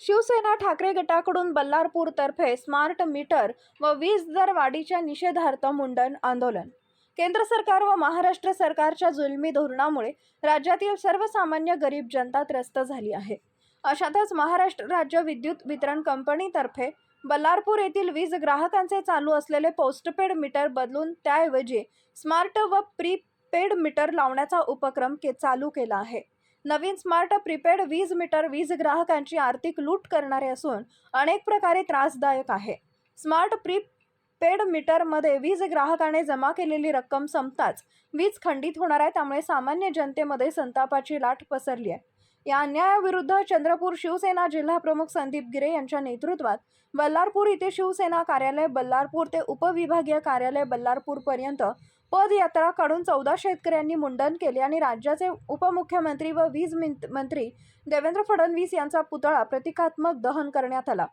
शिवसेना ठाकरे गटाकडून बल्लारपूरतर्फे smart meter व वीज दर वाढीच्या निषेधार्थ मुंडन आंदोलन. केंद्र सरकार व महाराष्ट्र सरकारच्या जुलमी धोरणामुळे राज्यातील सर्वसामान्य गरीब जनता त्रस्त झाली आहे. अशातच महाराष्ट्र राज्य विद्युत वितरण कंपनीतर्फे बल्लारपूर येथील वीज ग्राहकांचे चालू असलेले पोस्टपेड मीटर बदलून त्याऐवजी स्मार्ट व प्रीपेड मीटर लावण्याचा उपक्रम के चालू केला आहे. नवीन स्मार्ट प्रीपेड वीज मीटर वीज ग्राहकांची आर्थिक लूट करणारे असून अनेक प्रकारे त्रासदायक आहे. स्मार्ट प्रीपेड मीटरमध्ये वीज ग्राहकाने जमा केलेली रक्कम संपताच वीज खंडित होणार आहे त्यामुळे सामान्य जनतेमध्ये संतापाची लाट पसरली आहे. या अन्यायाविरुद्ध चंद्रपूर शिवसेना जिल्हा प्रमुख संदीप गिरे यांच्या नेतृत्वात बल्लारपूर इथे शिवसेना कार्यालय बल्लारपूर ते उपविभागीय कार्यालय बल्लारपूर पर्यंत पदयात्रा काढून चौदा शेतकऱ्यांनी मुंडन केले आणि राज्याचे उपमुख्यमंत्री व वीज मिंत- मंत्री देवेंद्र फडणवीस यांचा पुतळा प्रतिकात्मक दहन करण्यात आला.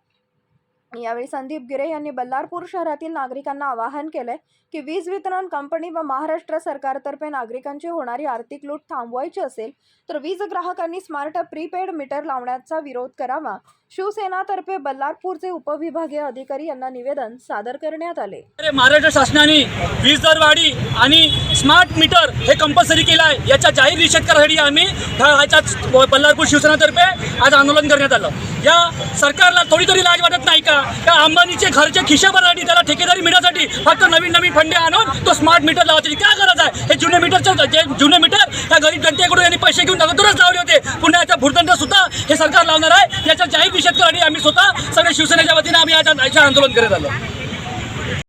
यावेळी संदीप गिरे यांनी बल्लारपूर शहरातील नागरिकांना आवाहन केले की वीज वितरण कंपनी व महाराष्ट्र सरकारतर्फे नागरिकांची होणारी आर्थिक लूट थांबवायची असेल तर वीज ग्राहकांनी स्मार्ट प्रीपेड मीटर लावण्याचा विरोध करावा. शिवसेनातर्फे बल्लारपूरचे उपविभागीय अधिकारी यांना निवेदन सादर करण्यात आले. महाराष्ट्र शासनाने वीज दरवाढी आणि स्मार्ट मीटर हे कंपल्सरी केलं आहे. याच्या जाहीर निषेध करण्यासाठी आम्ही ह्या- बल्लारपूर शिवसेनातर्फे आज आंदोलन करण्यात आलं. या सरकारला थोडी तरी लाज वाटत नाही का? त्या अंबानीचे घरचे खिशे भरण्यासाठी त्याला ठेकेदारी मिळण्यासाठी फक्त नवीन नवीन फंडे आणून तो स्मार्ट मीटर लावायची. काय गरज आहे? हे जुने मीटरचं जे जुने मीटर त्या गरीब जनतेकडून यांनी पैसे घेऊन अगोदरच लावले होते. पुन्हा याच्या भुर्दंड सुद्धा हे सरकार लावणार आहे. याचा जाहीर निषेध करण्यासाठी आम्ही स्वतः सगळ्या शिवसेनेच्या वतीने आम्ही आज आज आंदोलन करत आलो.